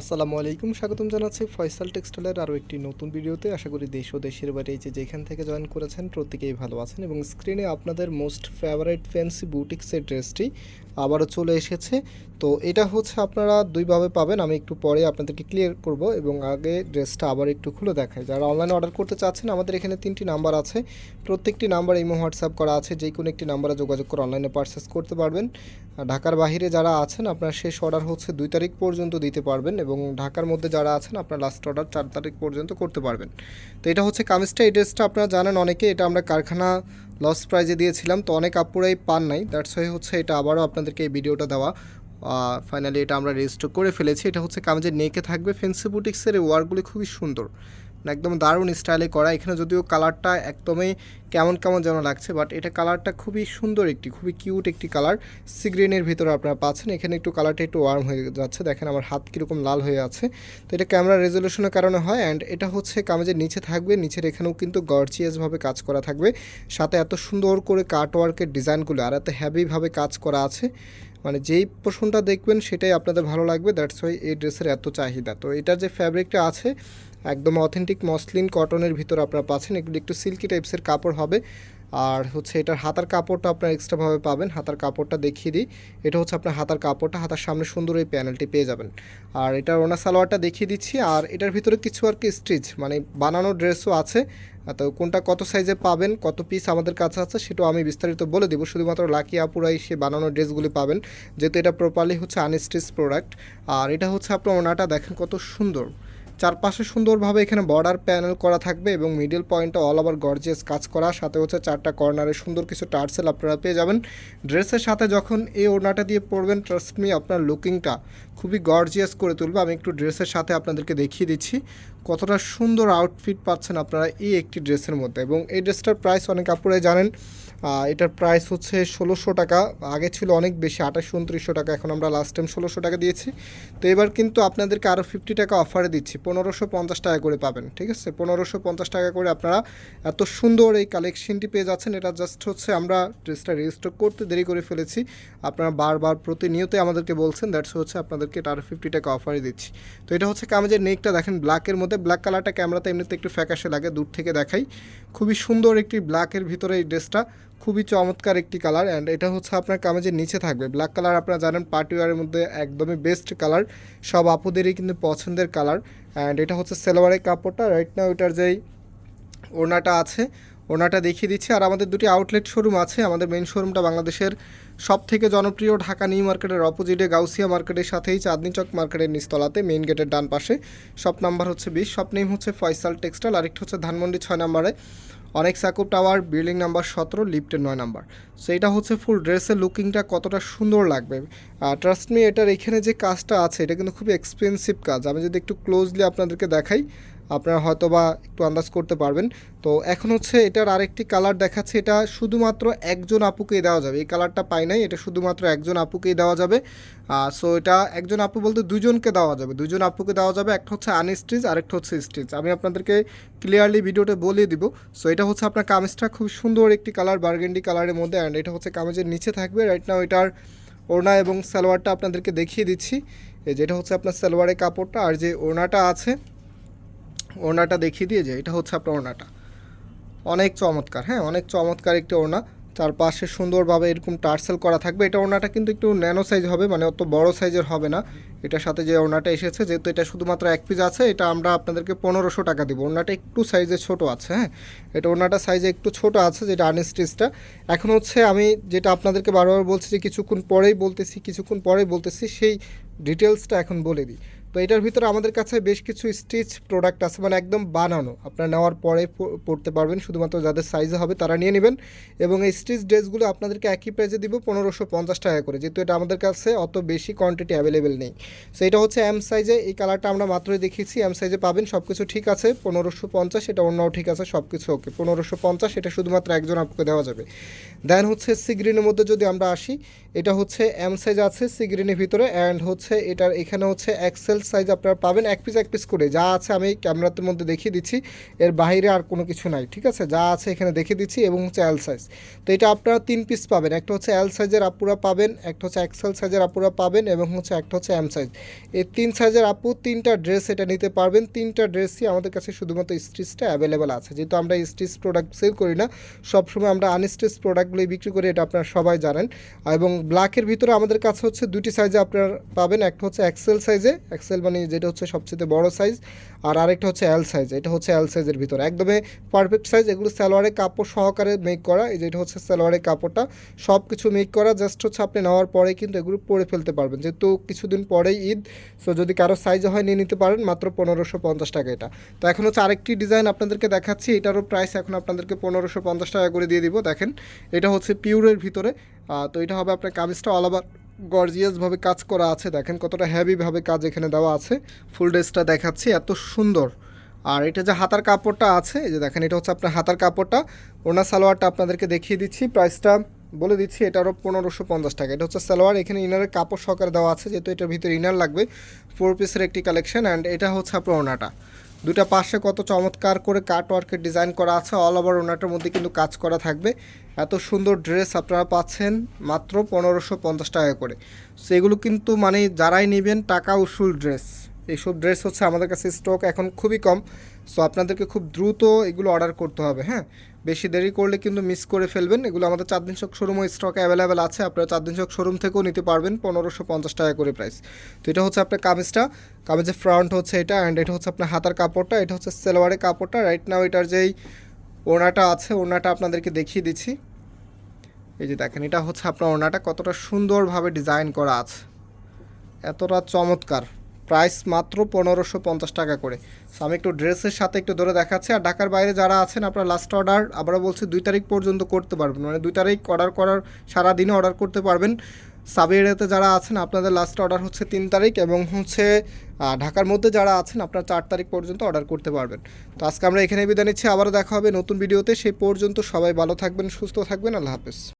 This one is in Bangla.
আসসালামু আলাইকুম, স্বাগতম জানাচ্ছি ফয়সাল টেক্সটাইলের আরও একটি নতুন ভিডিওতে। আশা করি দেশ ও দেশের বাইরে যে যেখান থেকে জয়েন করেছেন প্রত্যেকেই ভালো আছেন এবং স্ক্রিনে আপনাদের মোস্ট ফেভারিট ফ্যান্সি বুটিক্সের ড্রেসটি আবারও চলে এসেছে। তো এটা হচ্ছে আপনারা দুইভাবে পাবেন, আমি একটু পরে আপনাদেরকে ক্লিয়ার করব এবং আগে ড্রেসটা আবার একটু খুলে দেখাই। যারা অনলাইনে অর্ডার করতে চাচ্ছেন, আমাদের এখানে তিনটি নাম্বার আছে। প্রত্যেকটি নাম্বার ইমো হোয়াটসঅ্যাপ করা আছে, যে কোনো একটি নাম্বারে যোগাযোগ করে অনলাইনে পারচেস করতে পারবেন। ঢাকার বাইরে যারা আছেন, আপনার শেষ অর্ডার হচ্ছে দুই তারিখ পর্যন্ত দিতে পারবেন এবং ঢাকার মধ্যে যারা আছেন, আপনার লাস্ট অর্ডার চার তারিখ পর্যন্ত করতে পারবেন। তো এটা হচ্ছে কামিজটা এই ড্রেসটা আপনারা জানেন অনেকে, এটা আমরা কারখানা লস প্রাইজে দিয়েছিলাম, তো অনেক আপুরাই পান নাই। দ্যাটস ওয়াই হচ্ছে এটা আবারও আপনাদেরকে এই ভিডিওটা দেওয়া। ফাইনালি এটা আমরা রেজিস্টার করে ফেলেছি। এটা হচ্ছে কামিজের নেকে থাকবে। ফেন্সি বুটিক্সের এই ওয়ার্কগুলি খুবই সুন্দর। একদম দারুণ স্টাইলে করা। এখানে যদিও কালারটা একদমই কেমন কেমন যেন লাগছে বাট এটা কালারটা খুবই সুন্দর একটি, খুবই কিউট একটি কালার সি গ্রিনের ভিতরে আপনারা পাচ্ছেন। এখানে একটু কালারটা একটু ওয়ার্ম হয়ে যাচ্ছে। দেখেন আমার হাত কীরকম লাল হয়ে আছে। তো এটা ক্যামেরা রেজলিউশনের কারণে হয় অ্যান্ড এটা হচ্ছে কামেজের নিচে থাকবে। নিচের এখানেও কিন্তু গর্জিয়াসভাবে কাজ করা থাকবে। সাথে এত সুন্দর করে কাটওয়ার্কের ডিজাইনগুলো আর এত হ্যাভিভাবে কাজ করা আছে। মানে যেই পোর্শনটা দেখবেন, সেটাই আপনাদের ভালো লাগবে। দ্যাটস ওয়াই এই ড্রেসের এত চাহিদা। তো এটার যে ফ্যাব্রিকটা আছে একদম অথেন্টিক মসলিন কটনের ভিতর আপনারা পাচ্ছেন। এগুলো একটু সিল্কি টাইপসের কাপড় হবে। আর হচ্ছে এটার হাতার কাপড়টা আপনার এক্সট্রাভাবে পাবেন। হাতার কাপড়টা দেখিয়ে দিই। এটা হচ্ছে আপনার হাতার কাপড়টা। হাতার সামনে সুন্দর এই প্যানেলটি পেয়ে যাবেন। আর এটার ওনা সালোয়ারটা দেখিয়ে দিচ্ছি। আর এটার ভিতরে কিছু আর কি স্টিচ মানে বানানো ড্রেসও আছে। তো কোনটা কত সাইজে পাবেন, কত পিস আমাদের কাছে আছে, সেটাও আমি বিস্তারিত বলে দেবো। শুধুমাত্র লাকি আপুরাই সে বানানো ড্রেসগুলি পাবেন। যেহেতু এটা প্রপারলি হচ্ছে আনস্টিচ প্রোডাক্ট আর এটা হচ্ছে আপনার ওনাটা দেখেন কত সুন্দর। চারপাশে সুন্দরভাবে এখানে বর্ডার প্যানেল করা থাকবে এবং মিডল পয়েন্টটা অল ওভার গর্জিয়াস কাজ করা। সাথে হচ্ছে চারটা কর্নারে সুন্দর কিছু টার্সেল আপনারা পেয়ে যাবেন। ড্রেসের সাথে যখন এই ওড়নাটা দিয়ে পরবেন ট্রাস্ট মি আপনার লুকিংটা খুবই গর্জিয়াস করে তুলবে। আমি একটু ড্রেসের সাথে আপনাদেরকে দেখিয়ে দিচ্ছি। কতটা সুন্দর আউটফিট পাচ্ছেন আপনারা এই একটি ড্রেসের মধ্যে। এবং এই ড্রেসটার প্রাইস অনেক আপুরাই জানেন। এটার প্রাইস হচ্ছে ষোলোশো টাকা। আগে ছিল অনেক বেশি আঠাশ উনত্রিশশো টাকা। এখন আমরা লাস্ট টাইম ষোলোশো টাকা দিয়েছি। তো এবার কিন্তু আপনাদেরকে আরও ফিফটি টাকা অফারে দিচ্ছি। পনেরোশো পঞ্চাশ টাকা করে পাবেন, ঠিক আছে? পনেরোশো পঞ্চাশ টাকা করে আপনারা এত সুন্দর এই কালেকশনটি পেয়ে যাচ্ছেন। এটা জাস্ট হচ্ছে আমরা ড্রেসটা রেজিস্টার করতে দেরি করে ফেলেছি। আপনারা বারবার প্রতিনিয়তই আমাদেরকে বলছেন দ্যাটস হচ্ছে আপনাদেরকে এটা আরও ফিফটি টাকা অফারে দিচ্ছি। তো এটা হচ্ছে কামেজের নেকটা দেখেন ব্ল্যাকের মধ্যে ব্ল্যাক কালারটা ক্যামেরাতে এমনিতে একটু ফ্যাকাশে লাগে, দূর থেকে দেখাই। খুবই সুন্দর একটি ব্ল্যাকের ভিতরে এই ড্রেসটা খুবই চমৎকার একটি কালার অ্যান্ড এটা হচ্ছে আপনার কামেজের নিচে থাকবে। ব্ল্যাক কালার আপনারা জানেন পার্টিওয়ারের মধ্যে একদমই বেস্ট কালার সব আপুদেরই কিন্তু পছন্দের কালার অ্যান্ড এটা হচ্ছে সেলোয়ারের কাপড়টা রাইট না ওইটার যেই ওড়নাটা আছে ওড়নাটা দেখিয়ে দিচ্ছি। আর আমাদের দুটি আউটলেট শোরুম আছে। আমাদের মেন শোরুমটা বাংলাদেশের সব থেকে জনপ্রিয় ঢাকা নিউ মার্কেটের অপোজিটে গাউসিয়া মার্কেটের সাথেই চাঁদনি চক মার্কেটের নিচতলাতে মেইন গেটের ডান পাশে। শপ নাম্বার হচ্ছে বিশ। শপ নেম হচ্ছে ফয়সাল টেক্সটাইল আরেকটা হচ্ছে ধানমন্ডি ছয় নাম্বারে। অনেক সাকুব টাওয়ার বিল্ডিং নাম্বার সতেরো লিফটের নয় নাম্বার। সো এটা হচ্ছে ফুল ড্রেসের লুকিংটা কতটা সুন্দর লাগবে। ট্রাস্ট মি এটার এখানে যে কাজটা আছে, এটা কিন্তু খুব এক্সপেন্সিভ কাজ। আমি যদি একটু ক্লোজলি আপনাদেরকে দেখাই আপনারা হয়তো বা একটু আন্দাজ করতে পারবেন। তো এখন হচ্ছে এটার আরেকটি কালার দেখাচ্ছে, এটা শুধুমাত্র একজন আপুকেই দেওয়া যাবে। এই কালারটা পাই নাই, এটা শুধুমাত্র একজন আপুকেই দেওয়া যাবে। সো এটা একজন আপু বলতে দুজনকে দেওয়া যাবে। দুজন আপুকে দেওয়া যাবে, একটা হচ্ছে আনস্টিচ আরেকটা হচ্ছে স্টিচ আমি আপনাদেরকে ক্লিয়ারলি ভিডিওটা বলিয়ে দিব। সো এটা হচ্ছে আপনার কামিজটা, খুব সুন্দর একটি কালার বার্গেন্ডি কালারের মধ্যে অ্যান্ড এটা হচ্ছে কামিজের নিচে থাকবে। রাইট নাও এটার ওড়না এবং সালোয়ারটা আপনাদেরকে দেখিয়ে দিচ্ছি। যেটা হচ্ছে আপনার সালোয়ারের কাপড়টা, আর যে ওড়নাটা আছে ওড়নাটা দেখিয়ে দিয়ে যে এটা হচ্ছে আপনার ওড়নাটা। অনেক চমৎকার হ্যাঁ? অনেক চমৎকার একটি ওড়না। চারপাশে সুন্দরভাবে এরকম টার্সেল করা থাকবে। এটা ওড়নাটা কিন্তু একটু ন্যানো সাইজ হবে মানে অত বড় সাইজের হবে না। এটার সাথে যে ওড়নাটা এসেছে, যেহেতু এটা শুধুমাত্র এক পিস আছে, এটা আমরা আপনাদেরকে পনেরোশো টাকা দিব। ওড়নাটা একটু সাইজে ছোট আছে হ্যাঁ? এটা ওড়নাটা সাইজে একটু ছোট আছে, যেটা আনস্টিচটা এখন হচ্ছে আমি যেটা আপনাদেরকে বারবার বলছি যে কিছুক্ষণ পরেই বলতেছি, কিছুক্ষণ পরেই বলতেছি, সেই ডিটেলসটা এখন বলে দিই। তো এটার ভিতরে আমাদের কাছে বেশ কিছু স্টিচ প্রোডাক্ট আছে মানে একদম বানানো। আপনারা নেওয়ার পরে পড়তে পারবেন, শুধুমাত্র যাদের সাইজে হবে তারা নিয়ে নেবেন। এবং এই স্টিচ ড্রেসগুলো আপনাদেরকে একই প্রাইসে দিব পনেরোশো পঞ্চাশ টাকা করে, যেহেতু এটা আমাদের কাছে অত বেশি কোয়ান্টিটি অ্যাভেলেবেল নেই। সো এটা হচ্ছে এম সাইজে এই কালারটা আমরা মাত্রই দেখিয়েছি এম সাইজে পাবেন সব কিছু ঠিক আছে, পনেরোশো পঞ্চাশ, এটা অন্যও ঠিক আছে সব কিছু ওকে পনেরোশো পঞ্চাশ, এটা শুধুমাত্র একজন আপুকে দেওয়া যাবে। দেন হচ্ছে সি গ্রিনের মধ্যে যদি আমরা আসি, এটা হচ্ছে এম সাইজ আছে সি গ্রিনের ভিতরে অ্যান্ড হচ্ছে এটার, এখানে হচ্ছে এক্সেল সাইজ আপনারা পাবেন, এক পিস এক পিস করে। যা আছে আমি ক্যামেরাতে মধ্যে দেখিয়ে দিচ্ছি। এর বাইরে আর কোনো কিছু নাই, ঠিক আছে? যা আছে এখানে দেখিয়ে দিচ্ছি এবং হচ্ছে এল সাইজ তো এটা আপনারা তিন পিস পাবেন। একটা হচ্ছে এল সাইজের আপুরা পাবেন, একটা হচ্ছে এক্সেল সাইজের আপুরা পাবেন এবং হচ্ছে একটা হচ্ছে এম সাইজ এই তিন সাইজের আপু তিনটা ড্রেস এটা নিতে পারবেন। তিনটা ড্রেসই আমাদের কাছে শুধুমাত্র স্টিচটা অ্যাভেলেবেল আছে। যেহেতু আমরা স্টিচ প্রোডাক্ট সেল করি না, সবসময় আমরা আনস্টিচ প্রোডাক্টগুলোই বিক্রি করি, এটা আপনারা সবাই জানেন। এবং ব্ল্যাকের ভিতরে আমাদের কাছে হচ্ছে দুটি সাইজে আপনারা পাবেন। একটা হচ্ছে এক্সেল সাইজে এক্সেল মানে যেটা হচ্ছে সবচেয়ে বড় সাইজ আর আরেকটা হচ্ছে এল সাইজ এটা হচ্ছে এল সাইজের ভিতরে। একদমই পারফেক্ট সাইজ এগুলো সালোয়ারের কাপড় সহকারে মেক করা, এই যেটা হচ্ছে সালোয়ারের কাপড়টা সব কিছু মেক করা জাস্ট হচ্ছে আপনি নেওয়ার পরে কিন্তু এগুলো পরে ফেলতে পারবেন। যেহেতু কিছুদিন পরেই ঈদ সো যদি কারও সাইজ হয় নিয়ে নিতে পারেন, মাত্র পনেরোশো পঞ্চাশ টাকা এটা। তো এখন হচ্ছে আরেকটি ডিজাইন আপনাদেরকে দেখাচ্ছি, এটারও প্রাইস এখন আপনাদেরকে পনেরোশো পঞ্চাশ টাকা করে দিয়ে দিব, দেখেন। এটা হচ্ছে পিউরের ভিতরে তো এটা হবে আপনার কামিজটা অল গর্জিয়াসভাবে কাজ করা আছে। দেখেন কতটা হ্যাভিভাবে কাজ এখানে দেওয়া আছে। ফুল ড্রেসটা দেখাচ্ছি, এত সুন্দর। আর এটা যে হাতার কাপড়টা আছে যে দেখেন, এটা হচ্ছে আপনার হাতার কাপড়টা। ওনা সালোয়ারটা আপনাদেরকে দেখিয়ে দিচ্ছি প্রাইসটা বলে দিচ্ছি এটারও পনেরোশো পঞ্চাশ টাকা। এটা হচ্ছে সালোয়ার, এখানে ইনারের কাপড় সহকারে দেওয়া আছে, যেহেতু এটার ভিতরে ইনার লাগবে ফোর পিসের একটি কালেকশন অ্যান্ড এটা হচ্ছে আপনার ওনাটা দুটা পাশে কত চমৎকার করে কাট ওয়ার্কের ডিজাইন করা আছে অল ওভার ওনাটার মধ্যে কিন্তু কাজ করা থাকবে। এত সুন্দর ড্রেস আপনারা পাচ্ছেন মাত্র পনেরোশো পঞ্চাশ টাকা করে। সেগুলো কিন্তু মানে যারাই নেবেন, টাকা উসুল ড্রেস এইসব ড্রেস হচ্ছে আমাদের কাছে স্টক এখন খুবই কম। সো আপনাদেরকে খুব দ্রুত এগুলো অর্ডার করতে হবে হ্যাঁ? বেশি দেরি করলে কিন্তু মিস করে ফেলবেন। এগুলো আমাদের চার দিন চক শোরুমও স্টক অ্যাভেলেবেল আছে। আপনারা চার দিন চক শোরুম থেকেও নিতে পারবেন পনেরোশো পঞ্চাশ টাকা করে প্রাইস তো এটা হচ্ছে আপনার কামিজটা। কামিজের ফ্রন্ট হচ্ছে এটা অ্যান্ড এটা হচ্ছে আপনার হাতার কাপড়টা। এটা হচ্ছে সেলোয়ারের কাপড়টা। রাইট নাও এটার যেই ওনাটা আছে ওনাটা আপনাদেরকে দেখিয়ে দিচ্ছি। এই যে দেখেন, এটা হচ্ছে আপনার ওনাটা কতটা সুন্দরভাবে ডিজাইন করা আছে। এতটা চমৎকার। প্রাইস মাত্র পনেরোশো পঞ্চাশ টাকা করে। So, আমি একটু ড্রেসের সাথে একটু ধরে দেখাচ্ছি। আর ঢাকার বাইরে যারা আছেন আপনারা লাস্ট অর্ডার আবারও বলছি দুই তারিখ পর্যন্ত করতে পারবেন। মানে দুই তারিখ অর্ডার করার সারা দিনে অর্ডার করতে পারবেন। সাব এরিয়াতে যারা আছেন আপনাদের লাস্ট অর্ডার হচ্ছে তিন তারিখ এবং হচ্ছে ঢাকার মধ্যে যারা আছেন আপনারা চার তারিখ পর্যন্ত অর্ডার করতে পারবেন। তো আজকে আমরা এখানে বিদায় নিচ্ছি। আবারও দেখা হবে নতুন ভিডিওতে। সেই পর্যন্ত সবাই ভালো থাকবেন সুস্থ থাকবেন। আল্লাহ হাফেজ।